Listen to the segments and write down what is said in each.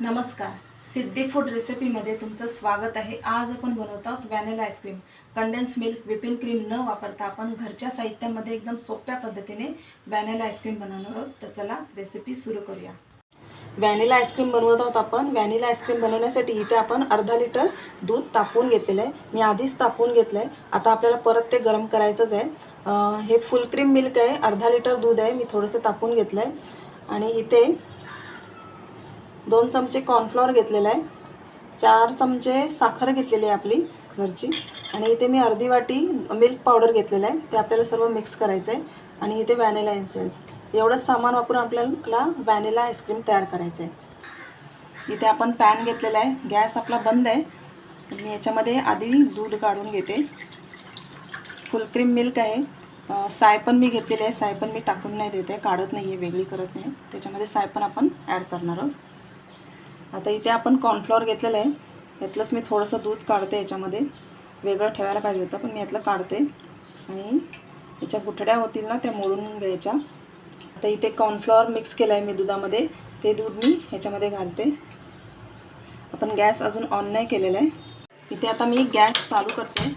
नमस्कार. सिद्धी फूड रेसिपीमध्ये तुमचं स्वागत आहे. आज आपण बनवत आहोत vanilla ice cream condense milk whipping cream न वापरता आपण घरच्या साहित्यामध्ये एकदम सोप्या पद्धतीने व्हॅनिला आईस्क्रीम बनवणार आहोत. तर चला रेसिपी सुरू करूया. व्हॅनिला आईस्क्रीम बनवत आहोत आपण. व्हॅनिला आईस्क्रीम बनवण्यासाठी इथे आपण अर्धा लिटर दूध तापवून घेतलेलं आहे. मी आधीच तापवून घेतलं आहे. आता आपल्याला परत ते गरम करायचंच आहे. हे फुल क्रीम मिल्क आहे. अर्धा लिटर दूध आहे. मी थोडंसं तापवून घेतलं आहे. आणि इथे दोन चमचे कॉर्नफ्लॉवर घेतलेला आहे. चार चमचे साखर घेतलेली आहे आपली घरची. आणि इथे मी अर्धी वाटी मिल्क पावडर घेतलेलं आहे. ते आपल्याला सर्व मिक्स करायचं आहे. आणि इथे व्हॅनिला एसेन्स एवढंच सामान वापरून आपल्याला व्हॅनिला आईस्क्रीम तयार करायचं आहे. इथे आपण पॅन घेतलेला आहे. गॅस आपला बंद आहे. मी याच्यामध्ये आधी दूध काढून घेते. फुल क्रीम मिल्क आहे. साय पण मी घेतलेली आहे. साय पण मी टाकून नाही देते काढत नाही आहे. वेगळी करत नाही त्याच्यामध्ये साय पण आपण ॲड करणार आहोत. आता इथे आपण कॉर्नफ्लॉवर घेतलेलं आहे. यातलंच मी थोडंसं दूध काढते याच्यामध्ये. वेगळं ठेवायला पाहिजे होतं पण मी यातलं काढते. आणि याच्या गुठड्या होतील ना त्या मोडून घ्यायच्या. आता इथे कॉर्नफ्लॉवर मिक्स केलं आहे मी दुधामध्ये. ते दूध मी ह्याच्यामध्ये घालते. आपण गॅस अजून ऑन नाही केलेला आहे. इथे आता मी गॅस चालू करते.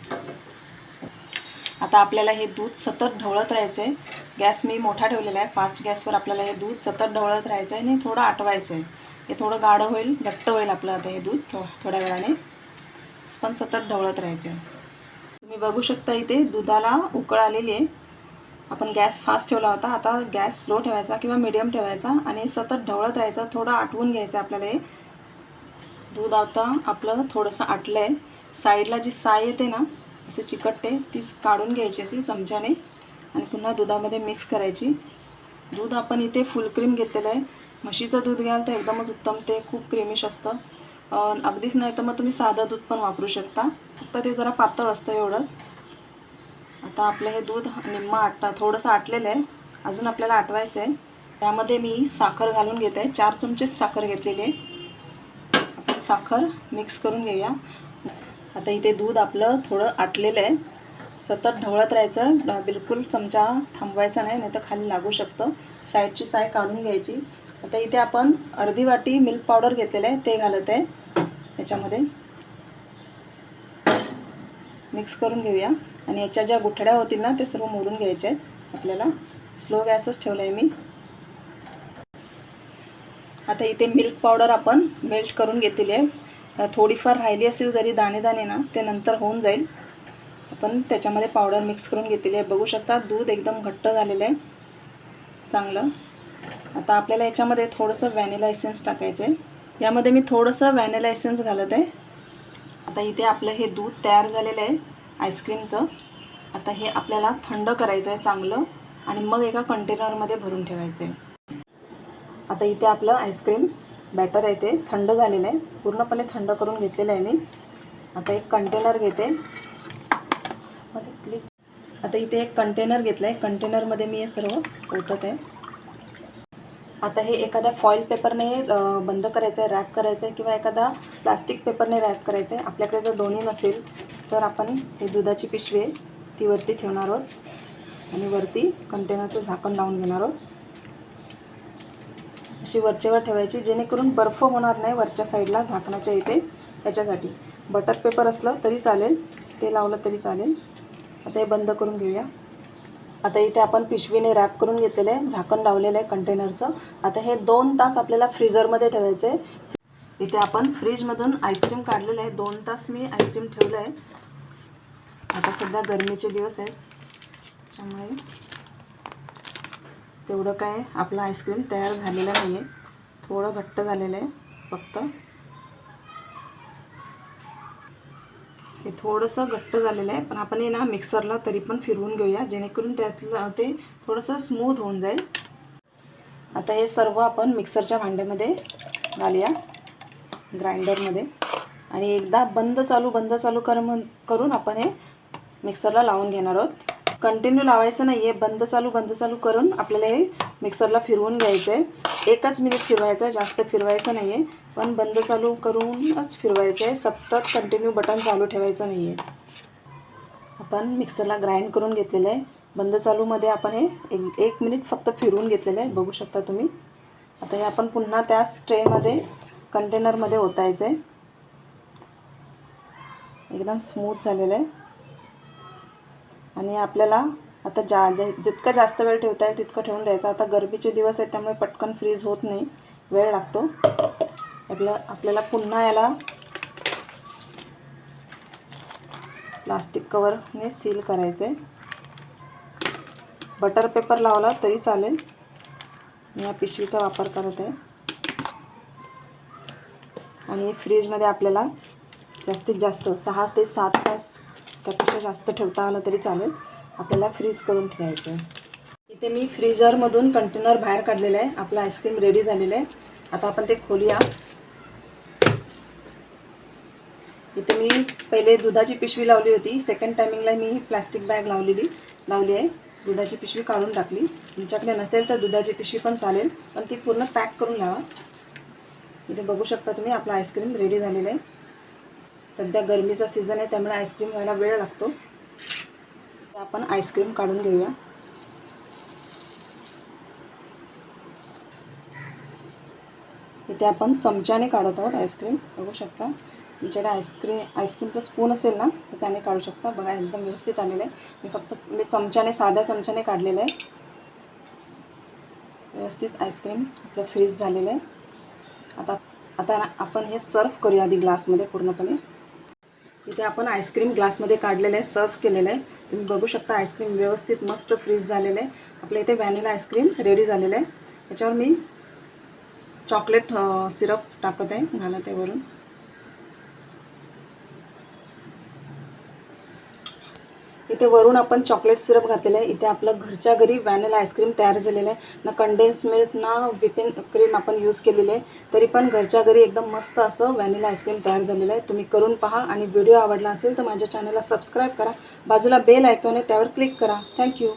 आता आपल्याला हे दूध सतत ढवळत राहायचं आहे. गॅस मी मोठा ठेवलेला आहे. फास्ट गॅसवर आपल्याला हे दूध सतत ढवळत राहायचं आहे आणि थोडं आटवायचं आहे. हे थोडं गाढं होईल घट्ट होईल आपलं आता हे दूध थो थोड्या वेळाने. पण सतत ढवळत राहायचं. तुम्ही बघू शकता इथे दुधाला उकळ आलेली आहे. आपण गॅस फास्ट ठेवला होता. आता गॅस स्लो ठेवायचा किंवा मिडियम ठेवायचा आणि सतत ढवळत राहायचं. थोडं आटवून घ्यायचं आपल्याला हे. दूध आता आपलं थोडंसं आटलं आहे साईडला जी साय येते ना असे चिकटते ती काढून घ्यायची अशी चमच्याने आणि पुन्हा दुधामध्ये मिक्स करायची. दूध आपण इथे फुल क्रीम घेतलेलं आहे. म्हशीचं दूध घ्याल तर एकदमच उत्तम ते खूप क्रीमिश असतं. अगदीच नाही तर मग तुम्ही साधं दूध पण वापरू शकता. फक्त ते जरा पातळ असतं एवढंच. आता आपलं हे दूध निम्मा आटता थोडंसं आटलेलं आहे. अजून आपल्याला आटवायचं आहे. त्यामध्ये मी साखर घालून घेते. चार चमचेच साखर घेतलेली आहे. आपण साखर मिक्स करून घेऊया. आता इथे दूध आपलं थोडं आटलेलं आहे. सतत ढवळत राहायचं. बिलकुल चमचा थांबवायचा नाही नाही तर खाली लागू शकतं. साईडची साय काढून घ्यायची. आता इथे आपण अर्धी वाटी मिल्क पावडर घेतलेलं आहे ते घालत आहे. याच्यामध्ये मिक्स करून घेऊया. आणि याच्या ज्या गुठड्या होतील ना ते सर्व मोडून घ्यायचे आहेत. आपल्याला स्लो गॅसच ठेवला आहे मी. आता इथे मिल्क पावडर आपण मेल्ट करून घेतलेली आहे. थोडीफार राहिली असेल जरी दाणे दाणे ना ते नंतर होऊन जाईल. आपण त्याच्यामध्ये पावडर मिक्स करून घेतलेली आहे. बघू शकता दूध एकदम घट्ट झालेलं आहे. चांगलं. आता आपल्याला याच्यामध्ये थोडंसं व्हॅनिला एसेन्स टाकायचं आहे. यामध्ये मी थोडंसं व्हॅनिला एसेन्स घालत आहे. आता इथे आपलं हे दूध तयार झालेलं आहे आईस्क्रीमचं आता हे आपल्याला थंड करायचं आहे चांगलं आणि मग एका कंटेनरमध्ये भरून ठेवायचं आहे. आता इथे आपलं आईस्क्रीम बॅटर आहे ते थंड झालेलं आहे. पूर्णपणे थंड करून घेतलेलं आहे मी. आता एक कंटेनर घेते. मध्ये क्लिक आता इथे एक कंटेनर घेतलं आहे कंटेनरमध्ये मी हे सर्व ओतत आहे. आता हे एखाद्या फॉईल पेपरने बंद करायचं आहे रॅप करायचं आहे किंवा एखादा प्लास्टिक पेपरने रॅप करायचं आहे आपल्याकडे जर दोन्ही नसेल तर आपण हे दुधाची पिशवी आहे ती वरती ठेवणार आहोत. आणि वरती कंटेनरचं झाकण लावून घेणार आहोत. अशी वरचेवर ठेवायची जेणेकरून बर्फ होणार नाही वरच्या साईडला झाकणाच्या इथे याच्यासाठी. बटर पेपर असलं तरी चालेल ते लावलं तरी चालेल. आता हे बंद करून घेऊया. आता इथे आपण पिशवीने रॅप करून घेतलेलं आहे. झाकण लावलेलं आहे कंटेनरचं आता हे दोन तास आपल्याला फ्रीजरमध्ये ठेवायचं आहे. इथे आपण फ्रीजमधून आईस्क्रीम काढलेलं आहे. दोन तास मी आईस्क्रीम ठेवलं आहे. आता सध्या गरमीचे दिवस आहेत. त्यामुळे तेवढं काय आपलं आईस्क्रीम तयार झालेलं नाही आहे थोडं घट्ट झालेलं आहे. फक्त हे थोडंसं घट्ट झालेलं आहे पण आपण हे ना मिक्सरला तरी पण फिरवून घेऊया जेणेकरून त्यातलं ते थोडंसं स्मूथ होऊन जाईल. आता हे सर्व आपण मिक्सरच्या भांड्यामध्ये घालूया ग्राइंडरमध्ये आणि एकदा बंद चालू बंद चालू कर करून आपण हे मिक्सरला लावून घेणार आहोत. कंटिन्यू लावायचं नाही आहे बंद चालू बंद चालू करून आपल्याला हे मिक्सरला फिरवून घ्यायचं आहे एकच मिनिट फिरवायचं आहे जास्त फिरवायचं नाही आहे पण बंद चालू करूनच फिरवायचं आहे सतत कंटिन्यू बटन चालू ठेवायचं नाही आहे आपण मिक्सरला ग्राइंड करून घेतलेलं आहे. बंद चालूमध्ये आपण हे एक एक मिनिट फक्त फिरवून घेतलेलं आहे. बघू शकता तुम्ही. आता हे आपण पुन्हा त्याच ट्रेमध्ये कंटेनरमध्ये ओतायचं आहे एकदम स्मूथ झालेलं आहे. आणि आपल्याला आता जा जितका जितकं जास्त वेळ ठेवता येईल तितकं ठेवून द्यायचं. आता गरमीचे दिवस आहेत त्यामुळे पटकन फ्रीज होत नाही. वेळ लागतो. आपल्या आपल्याला पुन्हा याला प्लास्टिक कवरने सील करायचं आहे बटर पेपर लावला तरी चालेल. मी या पिशवीचा वापर करत आहे. आणि फ्रीजमध्ये आपल्याला जास्तीत जास्त सहा ते सात तास त्यापेक्षा जास्त ठेवता आलं तरी चालेल. आपल्याला फ्रीज करून ठेवायचं आहे. इथे मी फ्रीजरमधून कंटेनर बाहेर काढलेलं आहे. आपलं आईस्क्रीम रेडी झालेलं आहे. आता आपण ते खोलूया. इथे मी पहिले दुधाची पिशवी लावली होती. सेकंड टायमिंगला मी प्लास्टिक बॅग लावलेली लावली आहे. दुधाची पिशवी काढून टाकली. तुमच्याकडे नसेल तर दुधाची पिशवी पण चालेल. पण ती पूर्ण पॅक करून लावा. इथे बघू शकता तुम्ही आपलं आईस्क्रीम रेडी झालेलं आहे. सध्या गरमीचा सीझन आहे त्यामुळे आईस्क्रीम व्हायला वेळ लागतो. तर आपण आईस्क्रीम काढून घेऊया. इथे आपण चमच्याने काढत आहोत आईस्क्रीम बघू शकता. तुमच्याकडे आईस्क्रीम आईस्क्रीमचा स्पून असेल ना तर त्याने काढू शकता. बघा एकदम व्यवस्थित आलेलं आहे. मी फक्त मी चमच्याने साध्या चमच्याने काढलेलं आहे. व्यवस्थित आईस्क्रीम आपलं फ्रीज झालेलं आहे. आता आता आपण हे सर्व करूया आधी ग्लासमध्ये पूर्णपणे. इथे आपण आईस्क्रीम ग्लासमध्ये काढलेलं आहे सर्व केलेलं आहे. तुम्ही बघू शकता आईस्क्रीम व्यवस्थित मस्त फ्रीज झालेलं आहे. आपल्या इथे व्हॅनिला आईस्क्रीम रेडी झालेलं आहे. त्याच्यावर मी चॉकलेट सिरप टाकत आहे घालत आहे वरून. इथे वरून आपण चॉकलेट सिरप घातलेलं आहे. इथे आपलं घरच्या घरी व्हॅनिला आईस्क्रीम तयार झालेलं आहे. ना कंडेन्स मिल्क ना विपिन क्रीम आपण यूज केलेली आहे. तरी पण घरच्या घरी एकदम मस्त असं व्हॅनिला आईस्क्रीम तयार झालेलं आहे. तुम्ही करून पहा आणि व्हिडिओ आवडला असेल तर माझ्या चॅनलला सबस्क्राईब करा. बाजूला बेल ऐकून त्यावर क्लिक करा. थँक्यू